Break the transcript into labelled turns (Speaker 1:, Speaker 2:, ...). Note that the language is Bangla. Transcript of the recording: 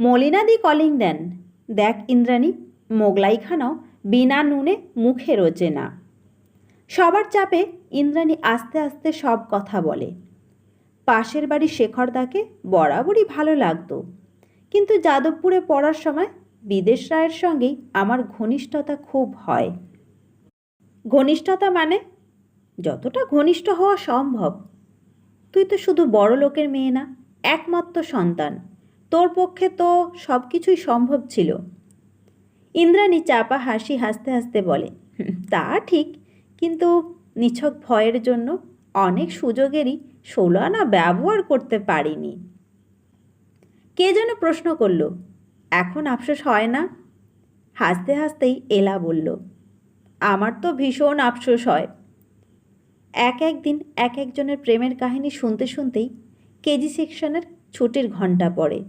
Speaker 1: মলিনাদি কলিং দেন। দেখ ইন্দ্রাণী মোগলাইখানাও বিনা নুনে মুখে রোজে না। সবার চাপে ইন্দ্রাণী আস্তে আস্তে সব কথা বলে। পাশের বাড়ি শেখরদাকে বরাবরই ভালো লাগতো। কিন্তু যাদবপুরে পড়ার সময় বিদেশ রায়ের সঙ্গেই আমার ঘনিষ্ঠতা খুব হয়। ঘনিষ্ঠতা মানে যতটা ঘনিষ্ঠ হওয়া সম্ভব। তুই তো শুধু বড় লোকের মেয়ে না, একমাত্র সন্তান। তোর পক্ষে তো সব কিছুই সম্ভব ছিল। ইন্দ্রাণী চাপা হাসি হাসতে হাসতে বলে তা ঠিক, কিন্তু নিছক ভয়ের জন্য অনেক সুযোগেরই ষোলো আনা ব্যবহার করতে পারিনি। কে যেন প্রশ্ন করল, এখন আফসোস হয় না? হাসতে হাসতেই এলা বলল, আমার তো ভীষণ আফসোস হয়। এক এক দিন এক একজনের প্রেমের কাহিনী শুনতে শুনতেই কেজি সেকশনের ছুটির ঘণ্টা পড়ে।